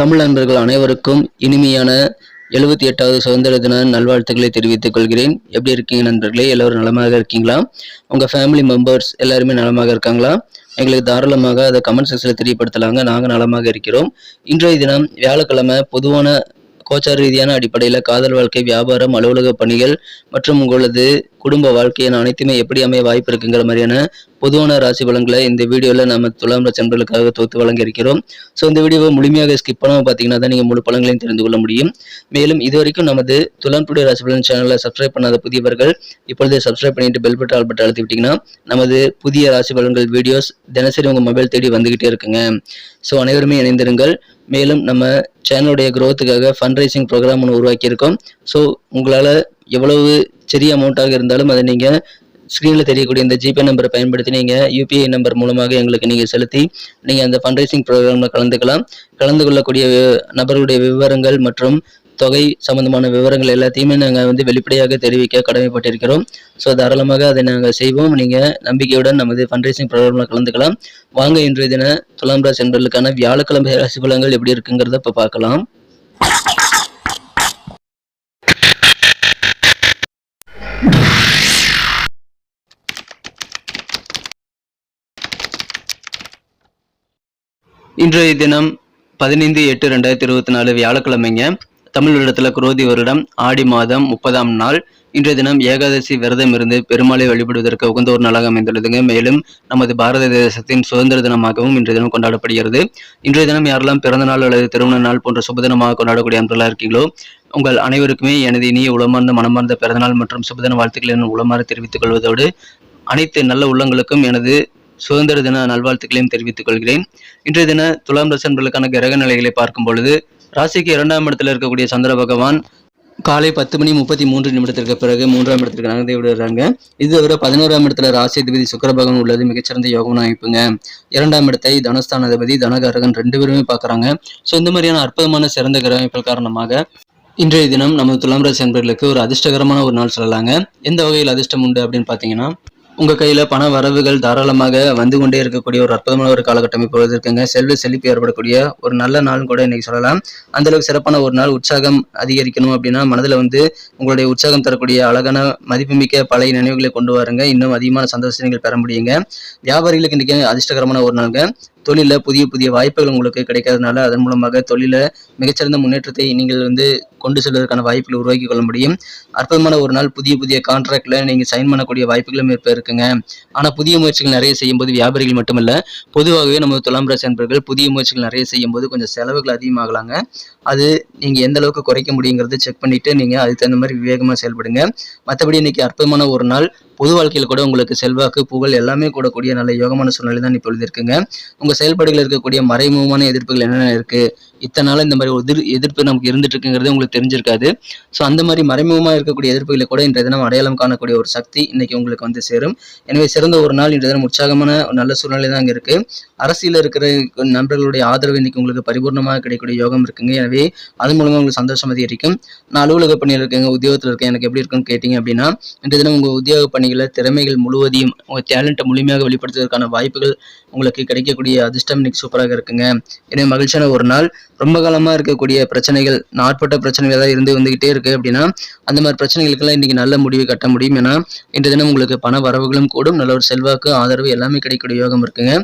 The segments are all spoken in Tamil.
தமிழ் நண்பர்கள் அனைவருக்கும் இனிமையான எழுபத்தி எட்டாவது சுதந்திர தின நல்வாழ்த்துக்களை தெரிவித்துக் கொள்கிறேன். எப்படி இருக்கீங்க நண்பர்களே? எல்லோரும் நலமாக இருக்கீங்களா? உங்கள் ஃபேமிலி மெம்பர்ஸ் எல்லாருமே நலமாக இருக்காங்களா? எங்களுக்கு தாராளமாக அதை கமெண்ட் செக்ஷனில் தெரியப்படுத்தலாங்க. நாங்கள் நலமாக இருக்கிறோம். இன்றைய தினம் வியாழக்கிழமை பொதுவான கோச்சார ரீதியான அடிப்படையில் காதல் வாழ்க்கை வியாபாரம் அலுவலக பணிகள் மற்றும் உங்களது குடும்ப வாழ்க்கையின் அனைத்துமே எப்படி அமைய வாய்ப்பு இருக்குங்கிற மாதிரியான பொதுவான ராசி பலன்களை இந்த வீடியோவில் நம்ம துலாம் ராசி தொகுத்து வழங்கியிருக்கிறோம். ஸோ இந்த வீடியோவை முழுமையாக ஸ்கிப் பண்ணாமல் பார்த்தீங்கன்னா தான் நீங்கள் முழு பலன்களையும் தெரிந்து கொள்ள முடியும். மேலும் இதுவரைக்கும் நமது துலாம் டுடே ராசி பலன் சேனலை சப்ஸ்கிரைப் பண்ணாத புதியவர்கள் இப்பொழுது சப்ஸ்கிரைப் பண்ணிட்டு பெல் பட்டன் ஆல் பட்டன் அழுத்தி விட்டீங்கன்னா நமது புதிய ராசி பலன்கள் வீடியோஸ் தினசரி உங்கள் மொபைல் தேடி வந்துகிட்டே இருக்குங்க. ஸோ அனைவருமே இணைந்திருங்கள். மேலும் நம்ம சேனலுடைய growth-க்காக ஃபண்ட் ரைசிங் ப்ரோக்ராம் ஒன்று உருவாக்கியிருக்கோம். ஸோ உங்களால் எவ்வளவு சிறிய அமௌண்ட்டாக இருந்தாலும் அதை நீங்கள் ஸ்க்ரீனில் தெரியக்கூடிய இந்த ஜிபே நம்பரை பயன்படுத்தி நீங்கள் யூபிஐ நம்பர் மூலமாக எங்களுக்கு நீங்கள் செலுத்தி நீங்கள் அந்த ஃபண்ட் ரைசிங் ப்ரோக்ராமில் கலந்துக்கலாம். கலந்து கொள்ளக்கூடிய வி- நபர்களுடைய விவரங்கள் மற்றும் தொகை சம்பந்தமான விவரங்கள் எல்லாத்தையுமே நாங்கள் வந்து வெளிப்படையாக தெரிவிக்க கடமைப்பட்டிருக்கிறோம். ஸோ தாராளமாக அதை நாங்கள் செய்வோம். நீங்கள் நம்பிக்கையுடன் நமது ஃபண்ட் ரைசிங் ப்ரோக்ராமில் கலந்துக்கலாம். வாங்க இன்றைய தின துலாம் ராசி என்பதற்கான வியாழக்கிழமை ராசி பலன்கள் எப்படி இருக்குங்கிறத இப்போ பார்க்கலாம். இன்றைய தினம் பதினைந்து எட்டு ரெண்டாயிரத்தி இருபத்தி நாலு வியாழக்கிழமைங்க. தமிழ் வருடத்தில் குரோதி வருடம் ஆடி மாதம் முப்பதாம் நாள். இன்றைய தினம் ஏகாதசி விரதம் இருந்து பெருமாளை வழிபடுவதற்கு உகந்த ஒரு நாளாக அமைந்துள்ளதுங்க. மேலும் நமது பாரத தேசத்தின் சுதந்திர தினமாகவும் இன்றைய தினம் கொண்டாடப்படுகிறது. இன்றைய தினம் யாரெல்லாம் பிறந்த நாள் அல்லது திருமண நாள் போன்ற சுபதினமாக கொண்டாடக்கூடிய அன்பர்களாக இருக்கீங்களோ உங்கள் அனைவருக்குமே எனது இனிய உளமார்ந்த மனமார்ந்த பிறந்தநாள் மற்றும் சுபதின வாழ்த்துக்களை என உளமாற தெரிவித்துக் கொள்வதோடு அனைத்து நல்ல உள்ளங்களுக்கும் எனது சுதந்திர தின நல்வாழ்த்துக்களையும் தெரிவித்துக் கொள்கிறேன். இன்றைய தின துலாம் ராசி கிரக நிலைகளை பார்க்கும் பொழுது ராசிக்கு இரண்டாம் இடத்துல இருக்கக்கூடிய சந்திர பகவான் காலை பத்து மணி முப்பத்தி மூன்று நிமிடத்திற்கு பிறகு மூன்றாம் இடத்திற்கு நகர்ந்து விடுறாங்க இது தவிர பதினோராம் இடத்துல ராசி அதிபதி சுக்கிரபகவன் உள்ளது. மிகச்சிறந்த யோகம் அமைப்புங்க இரண்டாம் இடத்தை தனஸ்தான அதிபதி ரெண்டு பேருமே பார்க்குறாங்க. ஸோ இந்த மாதிரியான அற்புதமான சிறந்த கிரக அமைப்புகள் காரணமாக இன்றைய தினம் நம்ம துலாம் ராசி நண்பர்களுக்கு ஒரு அதிர்ஷ்டகரமான ஒரு நாள் சொல்லலாங்க. எந்த வகையில் அதிர்ஷ்டம் உண்டு அப்படின்னு பார்த்தீங்கன்னா உங்க கையில பண வரவுகள் தாராளமாக வந்து கொண்டே இருக்கக்கூடிய ஒரு அற்புதமான ஒரு காலகட்டம் இப்பொழுது இருக்குங்க. செல்வ செழிப்பு ஏற்படக்கூடிய ஒரு நல்ல நாள் கூட இன்னைக்கு சொல்லலாம். அந்த அளவுக்கு சிறப்பான ஒரு நாள் உற்சாகம் அதிகரிக்கணும் அப்படின்னா மனதில் வந்து உங்களுடைய உற்சாகம் தரக்கூடிய அழகான மதிப்புமிக்க பழைய நினைவுகளை கொண்டு வாருங்க. இன்னும் அதிகமான சந்தோஷங்கள் பெற முடியுங்க. வியாபாரிகளுக்கு இன்னைக்கு அதிர்ஷ்டகரமான ஒரு நாளுங்க. தொழிலில் புதிய புதிய வாய்ப்புகள் உங்களுக்கு கிடைக்காதனால அதன் மூலமாக தொழிலில் மிகச்சிறந்த முன்னேற்றத்தை நீங்கள் வந்து கொண்டு செல்வதற்கான வாய்ப்புகளை உருவாக்கி கொள்ள முடியும். அற்புதமான ஒரு நாள் புதிய புதிய கான்ட்ராக்டில் நீங்கள் சைன் பண்ணக்கூடிய வாய்ப்புகளும் இப்போ இருக்குங்க ஆனால் புதிய முயற்சிகள் நிறைய செய்யும்போது வியாபாரிகள் மட்டுமல்ல பொதுவாகவே நம்ம துலாம் ராசி அன்பர்கள் புதிய முயற்சிகள் நிறைய செய்யும்போது கொஞ்சம் செலவுகள் அதிகமாகலாங்க. அது நீங்கள் எந்த அளவுக்கு குறைக்க முடியுங்கிறத செக் பண்ணிவிட்டு நீங்கள் அதுக்கு தகுந்த மாதிரி விவேகமாக செயல்படுங்க. மற்றபடி இன்னைக்கு அற்புதமான ஒரு நாள் பொது வாழ்க்கையில் கூட உங்களுக்கு செல்வாக்கு புகழ் எல்லாமே கூடக்கூடிய நல்ல யோகமான சூழ்நிலை தான் இப்பொழுது இருக்குங்க. உங்கள் செயல்பாடுகள் இருக்கக்கூடிய மறைமுகமான எதிர்ப்புகள் என்னென்ன இருக்கு? இத்தனை நாள் இந்த மாதிரி ஒரு எதிர் எதிர்ப்பு நமக்கு இருந்துட்டு இருக்குங்கிறது உங்களுக்கு தெரிஞ்சிருக்காது. ஸோ அந்த மாதிரி மறைமுகமாக இருக்கக்கூடிய எதிர்ப்புகளை கூட இன்றைய தினம் அடையாளம் காணக்கூடிய ஒரு சக்தி இன்னைக்கு உங்களுக்கு வந்து சேரும். எனவே சிறந்த ஒரு நாள் இன்றைய தினம் உற்சாகமான ஒரு நல்ல சூழ்நிலை தான் அங்கே இருக்கு. அரசியலில் இருக்கிற நண்பர்களுடைய ஆதரவு இன்னைக்கு உங்களுக்கு பரிபூர்ணமாக கிடைக்கக்கூடிய யோகம் இருக்குங்க. எனவே அது மூலமாக உங்களுக்கு சந்தோஷம் அதிகரிக்கும். நான் அலுவலக பணியில் இருக்கேங்க உத்தியோகத்தில் இருக்கேன். எனக்கு எப்படி இருக்குன்னு கேட்டிங்க அப்படின்னா இன்றைய தினம் உங்கள் உத்தியோக பணிகளை திறமைகள் முழுவதையும் உங்கள் டேலண்ட்டை முழுமையாக வெளிப்படுத்துவதற்கான வாய்ப்புகள் உங்களுக்கு கிடைக்கக்கூடிய அதிர்ஷ்டம் இன்னைக்கு சூப்பராக இருக்குங்க. எனவே மகிழ்ச்சியான ஒரு நாள். ரொம்ப காலமாக இருக்கக்கூடிய பிரச்சனைகள் நாட்பட்ட பிரச்சனைகள் ஏதாவது இருந்து வந்துக்கிட்டே இருக்குது அப்படின்னா அந்த மாதிரி பிரச்சனைகளுக்கெல்லாம் இன்றைக்கி நல்ல முடிவு கட்ட முடியும். ஏன்னா இன்று தினம் உங்களுக்கு பண வரவுகளும் கூடும் நல்ல ஒரு செல்வாக்கு ஆதரவு எல்லாமே கிடைக்கக்கூடிய யோகம் இருக்குங்க.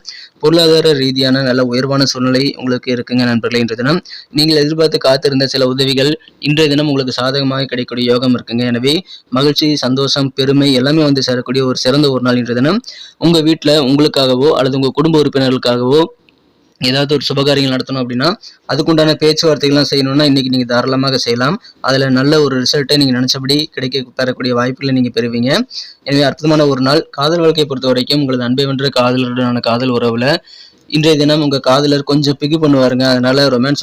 பொருளாதார ரீதியான நல்ல உயர்வான சூழ்நிலை உங்களுக்கு இருக்குங்க நண்பர்களே இன்று தினம். நீங்கள் எதிர்பார்த்து காத்திருந்த சில உதவிகள் இன்றைய தினம் உங்களுக்கு சாதகமாக கிடைக்கக்கூடிய யோகம் இருக்குங்க. எனவே மகிழ்ச்சி சந்தோஷம் பெருமை எல்லாமே வந்து சேரக்கூடிய ஒரு சிறந்த ஒரு நாள் இன்றைய தினம். உங்கள் வீட்டில் உங்களுக்காகவோ அல்லது உங்கள் குடும்ப உறுப்பினர்களுக்காகவோ ஏதாவது ஒரு சுபகாரியங்கள் நடத்தணும் அப்படின்னா அதுக்குண்டான பேச்சுவார்த்தைகள்லாம் செய்யணும்னா இன்னைக்கு நீங்கள் தாராளமாக செய்யலாம். அதில் நல்ல ஒரு ரிசல்ட்டை நீங்கள் நினச்சபடி கிடைக்க பெறக்கூடிய வாய்ப்புகளை நீங்கள் பெறுவீங்க. எனவே அற்புதமான ஒரு நாள். காதல் வாழ்க்கையை பொறுத்த வரைக்கும் உங்களது அன்பை வென்ற காதலருடனான காதல் உறவில் இன்றைய தினம் உங்கள் காதலர் கொஞ்சம் பிகு பண்ணுவாருங்க. அதனால ரொமான்ஸ்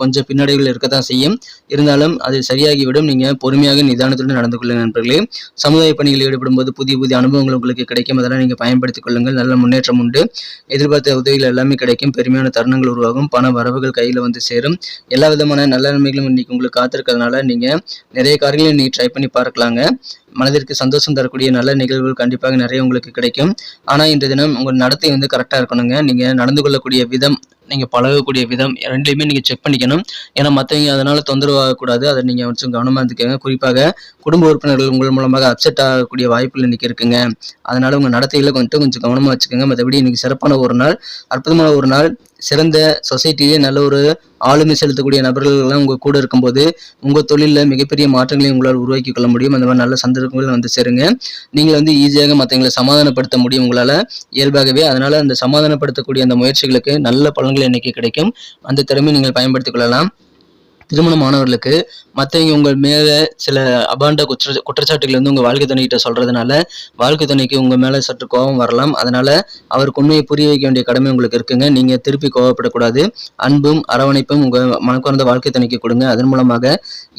கொஞ்சம் பின்னடைவுகள் இருக்க தான் செய்யும். இருந்தாலும் அது சரியாகிவிடும். நீங்கள் பொறுமையாக நிதானத்துடன் நடந்து கொள்ளுங்கள் நண்பர்களே. சமுதாய பணிகளில் ஈடுபடும் போது புதிய புதிய அனுபவங்கள் உங்களுக்கு கிடைக்கும். அதெல்லாம் நீங்கள் பயன்படுத்திக் கொள்ளுங்கள். நல்ல முன்னேற்றம் உண்டு. எதிர்பார்த்த உதவிகள் எல்லாமே கிடைக்கும். பெருமையான தருணங்கள் உருவாகும். பண வரவுகள் கையில் வந்து சேரும். எல்லா விதமான நல்ல நன்மைகளும் இன்னைக்கு உங்களுக்கு காத்திருக்கிறதுனால நீங்கள் நிறைய காரியங்களை நீங்கள் ட்ரை பண்ணி பார்க்கலாங்க. மனதிற்கு சந்தோஷம் தரக்கூடிய நல்ல நிகழ்வுகள் கண்டிப்பாக நிறைய உங்களுக்கு கிடைக்கும். ஆனால் இன்றைய தினம் உங்கள் நடத்தை வந்து கரெக்டாக இருக்கணுங்க. நீங்கள் நடந்து கொள்ளக்கூடிய விதம் நீங்கள் பழகக்கூடிய விதம் ரெண்டுலையுமே நீங்கள் செக் பண்ணிக்கணும். ஏன்னா மற்றவங்க அதனால் தொந்தரவு ஆகக்கூடாது. அதை நீங்கள் கொஞ்சம் கவனமாக இருந்துக்கோங்க. குறிப்பாக குடும்ப உறுப்பினர்கள் உங்கள் மூலமாக அப்செட் ஆகக்கூடிய வாய்ப்புகள் இன்றைக்கி இருக்குங்க. அதனால் உங்கள் நடத்தைகளை கொஞ்சம் கொஞ்சம் கவனமாக வச்சுக்கோங்க. மற்றபடி இன்றைக்கி சிறப்பான ஒரு நாள் அற்புதமான ஒரு நாள். சிறந்த சொசைட்டியே நல்ல ஒரு ஆளுமை செலுத்தக்கூடிய நபர்கள்லாம் உங்கள் கூட இருக்கும்போது உங்கள் தொழிலில் மிகப்பெரிய மாற்றங்களை உங்களால் உருவாக்கி கொள்ள முடியும். அந்த மாதிரி நல்ல சந்தர்ப்பங்கள் வந்து சேருங்க. நீங்கள் வந்து ஈஸியாக மற்றவங்களை சமாதானப்படுத்த முடியும் உங்களால் இயல்பாகவே. அதனால் அந்த சமாதானப்படுத்தக்கூடிய அந்த முயற்சிகளுக்கு நல்ல பலன்கள் இன்றைக்கி கிடைக்கும். அந்த திறமையை நீங்கள் பயன்படுத்திக் கொள்ளலாம். திருமணமானவர்களுக்கு மற்றவங்க உங்கள் மேலே சில அபாண்ட குற்ற குற்றச்சாட்டுகள் வந்து உங்கள் வாழ்க்கை துணைக்கிட்ட சொல்கிறதுனால வாழ்க்கை துணைக்கு உங்கள் மேலே சற்று கோபம் வரலாம். அதனால் அவருக்கு உண்மையை புரிய வைக்க வேண்டிய கடமை உங்களுக்கு இருக்குங்க. நீங்கள் திருப்பி கோவப்படக்கூடாது அன்பும் அரவணைப்பும் உங்கள் மனக்குறந்த வாழ்க்கை துணைக்கு கொடுங்க. அதன் மூலமாக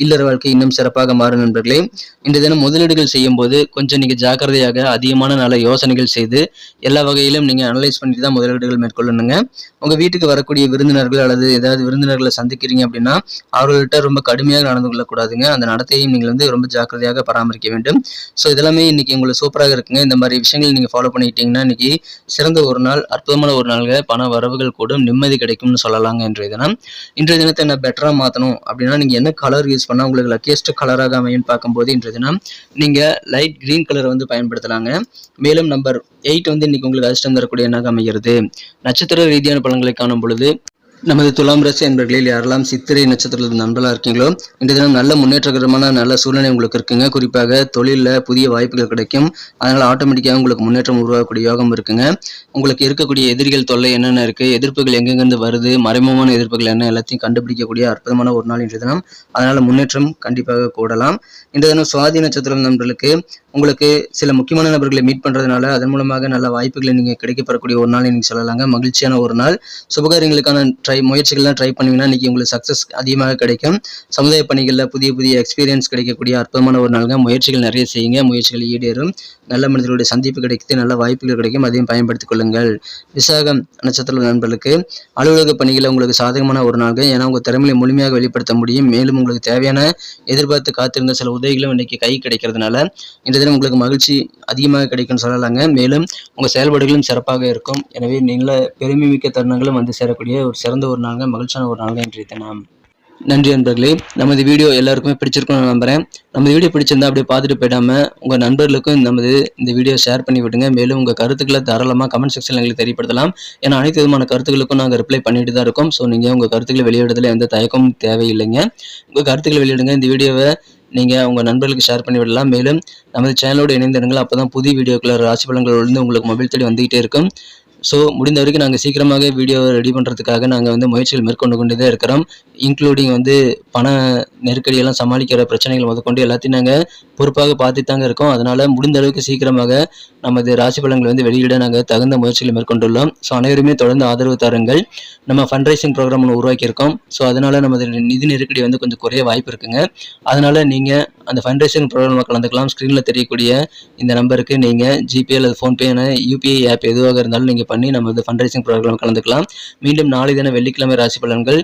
இல்லற வாழ்க்கை இன்னும் சிறப்பாக மாறும் நண்பர்களே. இன்றைய தினம் முதலீடுகள் செய்யும்போது கொஞ்சம் நீங்கள் ஜாக்கிரதையாக அதிகமான நல்ல யோசனைகள் செய்து எல்லா வகையிலும் நீங்கள் அனலைஸ் பண்ணிட்டு தான் முதலீடுகள் மேற்கொள்ளணுங்க. உங்கள் வீட்டுக்கு வரக்கூடிய விருந்தினர்கள் அல்லது ஏதாவது விருந்தினர்களை சந்திக்கிறீங்க அப்படின்னா அவர்கள்ட்ட ரொம்ப கடுமையாக நடந்து கொள்ளக்கூடாதுங்க. அந்த நடத்தையும் நீங்கள் வந்து ரொம்ப ஜாக்கிரதையாக பராமரிக்க வேண்டும். ஸோ இதெல்லாமே இன்னைக்கு உங்களுக்கு சூப்பராக இருக்குங்க. இந்த மாதிரி விஷயங்கள் நீங்கள் ஃபாலோ பண்ணிக்கிட்டீங்கன்னா இன்னைக்கு சிறந்த ஒரு நாள் அற்புதமான ஒரு நாளில் பண வரவுகள் கூடும் நிம்மதி கிடைக்கும்னு சொல்லலாங்க இன்றைய தினம். இன்றைய தினத்தை என்ன பெட்டராக மாற்றணும் அப்படின்னா நீங்கள் என்ன கலர் யூஸ் பண்ணால் உங்களுக்கு லக்கியஸ்ட் கலராக அமையும் பார்க்கும்போது இன்றைய தினம் நீங்கள் லைட் க்ரீன் கலரை வந்து பயன்படுத்தலாங்க. மேலும் நம்பர் எயிட் வந்து இன்னைக்கு உங்களுக்கு அதிர்ஷ்டம் தரக்கூடிய எண்ணாக அமைகிறது? நட்சத்திர ரீதியான பலன்களை காணும் பொழுது நமது துலாம் ராசி என்பர்களில் யாரெல்லாம் சித்திரை நட்சத்திரத்தில் நண்பர்களாக இருக்கீங்களோ இந்த தினம் நல்ல முன்னேற்றகரமான நல்ல சூழ்நிலை உங்களுக்கு இருக்குங்க. குறிப்பாக தொழிலில் புதிய வாய்ப்புகள் கிடைக்கும். அதனால் ஆட்டோமேட்டிக்காக உங்களுக்கு முன்னேற்றம் உருவாகக்கூடிய யோகம் இருக்குங்க. உங்களுக்கு இருக்கக்கூடிய எதிரிகள் தொல்லை என்னென்ன இருக்குது எதிர்ப்புகள் எங்கெங்கேருந்து வருது மறைமுகமான எதிர்ப்புகள் என்ன எல்லாத்தையும் கண்டுபிடிக்கக்கூடிய அற்புதமான ஒரு நாள் இன்றைய தினம். அதனால் முன்னேற்றம் கண்டிப்பாக கூடலாம். இந்த தினம் சுவாதி நட்சத்திரம் நண்பர்களுக்கு உங்களுக்கு சில முக்கியமான நபர்களை மீட் பண்ணுறதுனால அதன் மூலமாக நல்ல வாய்ப்புகளை நீங்கள் கிடைக்கப்பெறக்கூடிய ஒரு நாள் நீங்கள் சொல்லலாங்க. மகிழ்ச்சியான ஒரு நாள். சுபகாரியங்களுக்கான ட்ரை முயற்சிகள்லாம் ட்ரை பண்ணிங்கன்னா இன்றைக்கி உங்களுக்கு சக்ஸஸ் அதிகமாக கிடைக்கும். சமுதாய பணிகளில் புதிய புதிய எக்ஸ்பீரியன்ஸ் கிடைக்கக்கூடிய அற்புதமான ஒரு நாளுங்க. முயற்சிகள் நிறைய செய்யுங்க. முயற்சிகள் ஈடேறும். நல்ல மனிதர்களுடைய சந்திப்பு கிடைக்குது நல்ல வாய்ப்புகள் கிடைக்கும். அதையும் பயன்படுத்திக் கொள்ளுங்கள். விசாகம் நட்சத்திர நண்பர்களுக்கு அலுவலக பணிகளை உங்களுக்கு சாதகமான ஒரு நாள்ங்க. ஏன்னா உங்கள் திறமையை முழுமையாக வெளிப்படுத்த முடியும். மேலும் உங்களுக்கு தேவையான எதிர்பார்த்து காத்திருந்த சில உதவிகளும் இன்னைக்கு கை கிடைக்கிறதுனால இந்த தினம் உங்களுக்கு மகிழ்ச்சி அதிகமாக கிடைக்கும்னு சொல்லலாங்க. மேலும் உங்கள் செயல்பாடுகளும் சிறப்பாக இருக்கும். எனவே நல்ல பெருமை மிக்க தருணங்களும் வந்து சேரக்கூடிய ஒரு சிறந்த ஒரு நாளுங்க மகிழ்ச்சியான ஒரு நாளுங்க இன்றைய தினம். நன்றி நண்பர்களே நமது வீடியோ எல்லாருக்குமே பிடிச்சிருக்கும்னு நான் நம்புகிறேன் நம்ம வீடியோ பிடிச்சிருந்தா அப்படியே பார்த்துட்டு போயிடாமல் உங்கள் நண்பர்களுக்கும் நமது இந்த வீடியோ ஷேர் பண்ணி விடுங்க. மேலும் உங்கள் கருத்துக்களை தாராளமாக கமெண்ட் செக்ஷனில் எங்களுக்கு தெரியப்படுத்தலாம். ஏன்னா அனைத்து விதமான கருத்துக்களுக்கும் நாங்கள் ரிப்ளை பண்ணிட்டு தான் இருக்கோம். ஸோ நீங்கள் உங்கள் கருத்துக்களை வெளியிடுறதுல எந்த தயக்கமும் தேவையில்லைங்க. உங்கள் கருத்துக்களை வெளியிடுங்க. இந்த வீடியோவை நீங்கள் உங்கள் நண்பர்களுக்கு ஷேர் பண்ணி விடலாம். மேலும் நமது சேனலோடு இணைந்திருங்கள். அப்போ தான் புதிய வீடியோக்களை ராசி பலன்கள் வந்து உங்களுக்கு மொபைல் தேடி வந்துகிட்டே இருக்கும். ஸோ முடிந்த வரைக்கும் நாங்கள் சீக்கிரமாக வீடியோவை ரெடி பண்ணுறதுக்காக நாங்கள் வந்து முயற்சிகள் மேற்கொண்டு கொண்டு தான் இருக்கிறோம். இன்க்ளூடிங் வந்து பண நெருக்கடியெல்லாம் சமாளிக்கிற பிரச்சனைகள் முதற்கொண்டு எல்லாத்தையும் நாங்கள் பொறுப்பாக பார்த்து தாங்க இருக்கோம். அதனால் முடிந்த அளவுக்கு சீக்கிரமாக நமது ராசி பலன்களை வந்து வெளியிட நாங்கள் தகுந்த முயற்சிகளை மேற்கொண்டுள்ளோம். ஸோ அனைவருமே தொடர்ந்து ஆதரவு தாருங்கள். நம்ம ஃபண்ட் ரைசிங் ப்ரோக்ராம் ஒன்று உருவாக்கியிருக்கோம். ஸோ அதனால் நமது நிதி நெருக்கடி வந்து கொஞ்சம் குறைய வாய்ப்பு இருக்குங்க. அதனால் நீங்கள் அந்த ஃபண்ட் ரைசிங் ப்ரோக்ராமில் கலந்துக்கலாம் ஸ்க்ரீனில் தெரியக்கூடிய இந்த நம்பருக்கு நீங்கள் ஜிபே அல்லது ஃபோன்பே என யூபிஐ ஆப் எதுவாக இருந்தாலும் நீங்கள் பண்ணி நமது ஃபண்ட் ரைசிங் ப்ரோக்ராம் கலந்துக்கலாம். மீண்டும் நாளை தினம் வெள்ளிக்கிழமை ராசி பலன்கள்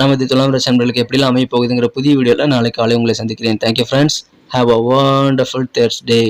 நமது துலாம் ராசி நண்பர்களுக்கு எப்படிலாம் அமைய போகுதுங்கிற புதிய வீடியோவில் நாளை காலை உங்களை சந்திக்கிறேன். Thank you friends have a wonderful Thursday